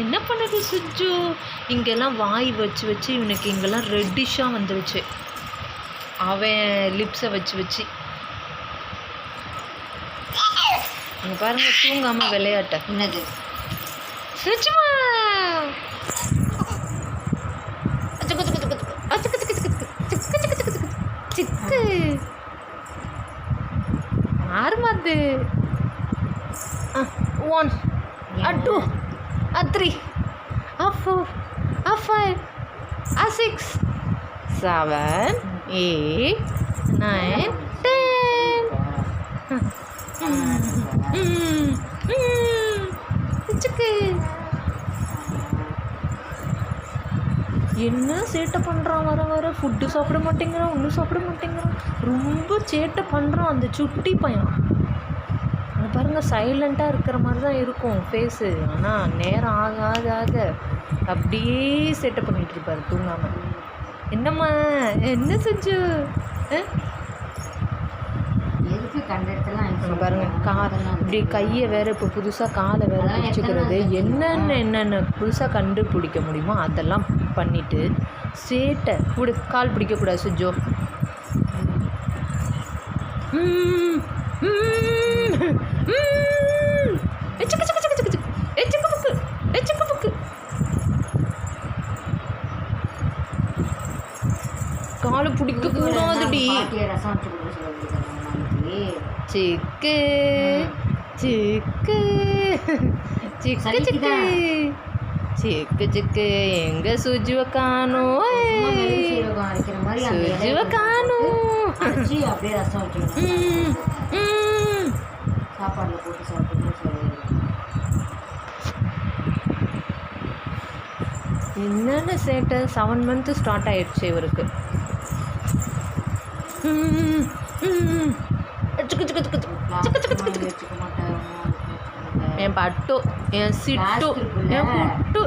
என்ன பண்ணுது சுஜு இங்கெல்லாம் வாய் வச்சு வச்சு இவனுக்கு இங்கெல்லாம் ரெட்டிஷாக வந்துருச்சு. அவன் லிப்ஸை வச்சு வச்சு. இங்க பாருங்க தூங்காம விளையாட்ட. என்னது? சுஜுமா ಯಾರ್ಮದ್ದು one two three four five six seven eight nine ten சிக்கு என்ன சேட்டை பண்ணுறான் வர வர. ஃபுட்டு சாப்பிட மாட்டேங்கிறான் ஒன்றும் சாப்பிட மாட்டேங்கிறான். ரொம்ப சேட்டை பண்ணுறான் அந்த சுட்டி பையன். அது பாருங்க சைலண்ட்டாக இருக்கிற மாதிரி தான் இருக்கும் ஃபேஸு ஆனால் நேரம் ஆக ஆக ஆக அப்படியே சேட்டை பண்ணிகிட்டு இருப்பார் தூங்காமல் என்னம்மா என்ன செஞ்சு? பாருங்கள் கார் இப்படி கையை வேறு இப்போ புதுசாக காலை வேறு பிடிச்சிக்கிறது. என்னென்ன என்னென்ன புதுசாக கண்டுபிடிக்க முடியுமோ அதெல்லாம் பண்ணிவிட்டு சேட்டை. இப்படி கால் பிடிக்கக்கூடாது சுஜோ. காலை பிடிக்க கூடாதுடி சிக்கு சிக்கு சிக்கு சிக்கு. சிக்கு சிக்கு. எங்க சுஜுவ காணும். சுஜுவ காணோ அப்படியே ரசம் வச்சுக்கணும். போட்டு சாப்பிட்டு என்னென்ன சேட்டை? செவன் மந்த்து ஸ்டார்ட் ஆயிடுச்சு இவருக்கு. பட்டு சிட்டு புட்டு